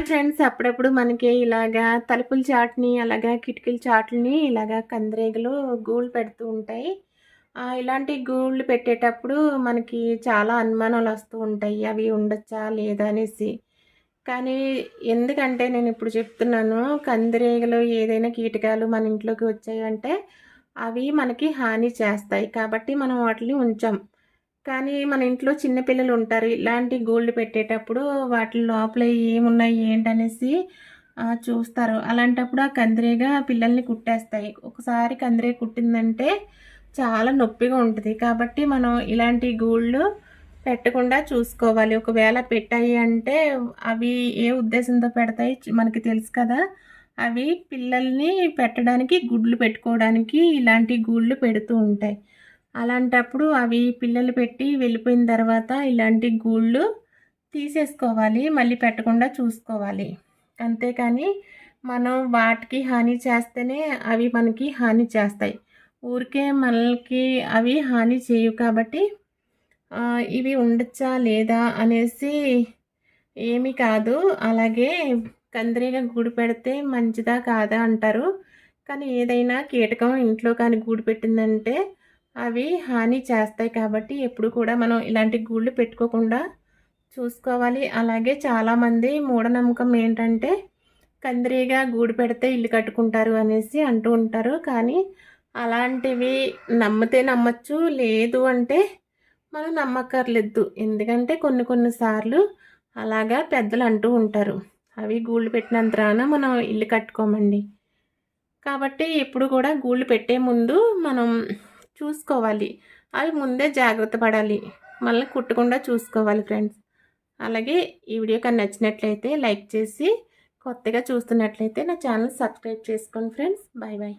Hi friends అప్పుడప్పుడు మనకి ఇలాగా తలుపుల చాట్ని అలాగా కిటికీల చాట్లని ఇలాగా కందిరేగలు గూళ్ళు పెడుతూ ఉంటాయి. ఇలాంటి గూళ్ళు పెట్టేటప్పుడు మనకి చాలా అనుమానాలు వస్తూ ఉంటాయి. అవి ఉండొచ్చా లేదా అనేసి. కానీ ఎందుకంటే నేను ఇప్పుడు చెప్తున్నాను కందిరీగలు ఏదైనా కీటకాలు మన ఇంట్లోకి వచ్చాయంటే అవి మనకి హాని చేస్తాయి. కాబట్టి మనం వాటిని ఉంచాం. కానీ మన ఇంట్లో చిన్నపిల్లలు ఉంటారు. ఇలాంటి గోల్డ్ పెట్టేటప్పుడు వాటి లోపల ఏమున్నాయి ఏంటనేసి చూస్తారు. అలాంటప్పుడు ఆ కందిరేగా పిల్లల్ని కుట్టేస్తాయి. ఒకసారి కందిరే కుట్టిందంటే చాలా నొప్పిగా ఉంటుంది. కాబట్టి మనం ఇలాంటి గూళ్ళు పెట్టకుండా చూసుకోవాలి. ఒకవేళ పెట్టాయి అంటే అవి ఏ ఉద్దేశంతో పెడతాయి మనకి తెలుసు కదా. అవి పిల్లల్ని పెట్టడానికి గుడ్లు పెట్టుకోవడానికి ఇలాంటి గూళ్ళు పెడుతూ ఉంటాయి. అలాంటప్పుడు అవి పిల్లలు పెట్టి వెళ్ళిపోయిన తర్వాత ఇలాంటి గూళ్ళు తీసేసుకోవాలి మళ్ళీ పెట్టకుండా చూసుకోవాలి. అంతేకాని మనం వాటికి హాని చేస్తేనే అవి మనకి హాని చేస్తాయి. ఊరికే మనకి అవి హాని చేయవు కాబట్టి ఇవి ఉండొచ్చా లేదా అనేసి ఏమీ కాదు. అలాగే కందిరీగా గూడు పెడితే మంచిదా కాదా అంటారు. కానీ ఏదైనా కీటకం ఇంట్లో కానీ గూడు పెట్టిందంటే అవి హాని చేస్తాయి కాబట్టి ఎప్పుడు కూడా మనం ఇలాంటి గూళ్ళు పెట్టుకోకుండా చూసుకోవాలి. అలాగే చాలామంది మూఢనమ్మకం ఏంటంటే కందిరీగా గూడు పెడితే ఇల్లు కట్టుకుంటారు అనేసి అంటూ ఉంటారు. కానీ అలాంటివి నమ్మితే నమ్మచ్చు లేదు అంటే మనం నమ్మక్కర్లేదు. ఎందుకంటే కొన్ని కొన్నిసార్లు అలాగా పెద్దలు అంటూ ఉంటారు. అవి గూళ్ళు పెట్టినంతరాన మనం ఇల్లు కట్టుకోమండి. కాబట్టి ఎప్పుడు కూడా గూళ్ళు పెట్టే ముందు మనం చూసుకోవాలి. అవి ముందే జాగ్రత్త పడాలి. మళ్ళీ కుట్టకుండా చూసుకోవాలి ఫ్రెండ్స్. అలాగే ఈ వీడియో కానీ నచ్చినట్లయితే లైక్ చేసి కొత్తగా చూస్తున్నట్లయితే నా ఛానల్ సబ్స్క్రైబ్ చేసుకోండి ఫ్రెండ్స్. Bye bye